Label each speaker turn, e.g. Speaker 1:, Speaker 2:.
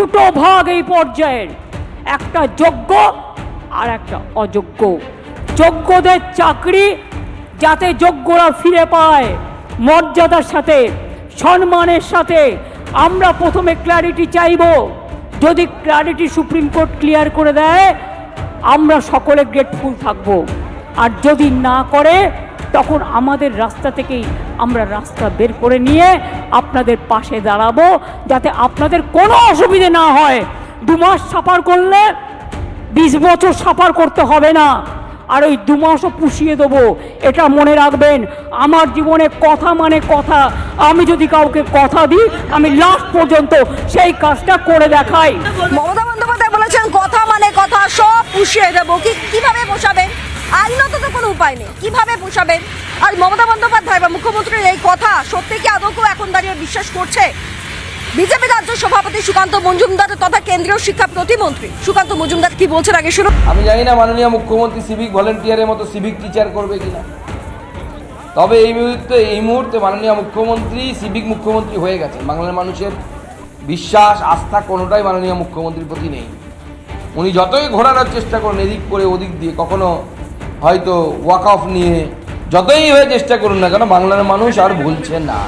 Speaker 1: দুটো ভাগ এই পর্যায়ের। একটা যোগ্য আর একটা অযোগ্য। যোগ্যদের চাকরি যাতে যোগ্যরা ফিরে পায়, মর্যাদার সাথে, সম্মানের সাথে। আমরা প্রথমে ক্ল্যারিটি চাইব। যদি ক্ল্যারিটি সুপ্রিম কোর্ট ক্লিয়ার করে দেয়, আমরা সকলে গ্রেটফুল থাকব। আর যদি না করে তখন আমাদের রাস্তা থেকেই আমরা রাস্তা বের করে নিয়ে আপনাদের পাশে দাঁড়াবো, যাতে আপনাদের কোনো অসুবিধে না হয়। দু মাস সাফার করলে বিশ বছর সাফার করতে হবে না। আর ওই দু মাসও পুষিয়ে দেবো, এটা মনে রাখবেন। আমার জীবনে কথা মানে কথা। আমি যদি কাউকে কথা দিই, আমি লাস্ট পর্যন্ত সেই কাজটা করে দেখাই।
Speaker 2: মমতা বন্দ্যোপাধ্যায় বলেছেন, কথা মানে কথা, সব পুষিয়ে দেবো। কি উপায় নেই। কীভাবে পোষাবেন? আর মমতা বন্দ্যোপাধ্যায় বা মুখ্যমন্ত্রীর এই কথা সত্যি কি আদৌ কেউ এখন দাঁড়িয়ে বিশ্বাস করছে? বিজেপি রাজ্য সভাপতি সুকান্ত মজুমদার তথা কেন্দ্রীয় শিক্ষা প্রতিমন্ত্রী। সুকান্ত মজুমদার কি বলছেন আগে শুনুন।
Speaker 3: আমি জানি না মাননীয় মুখ্যমন্ত্রী সিভিক ভলেন্টিয়ারের মতো সিভিক টিচার করবে কিনা। তবে এই মুহূর্তে এই মুহূর্তে মাননীয় মুখ্যমন্ত্রী সিভিক মুখ্যমন্ত্রী হয়ে গেছেন। বাংলার মানুষের বিশ্বাস, আস্থা কোনোটাই মাননীয় মুখ্যমন্ত্রীর প্রতি নেই। উনি যতই ঘোরানোর চেষ্টা করেন, এদিক করে ওদিক দিয়ে, কখনো হয়তো ওয়াকফ নিয়ে যতই হয়ে চেষ্টা করুন না কেন বাংলার মানুষ আর ভুলছে না।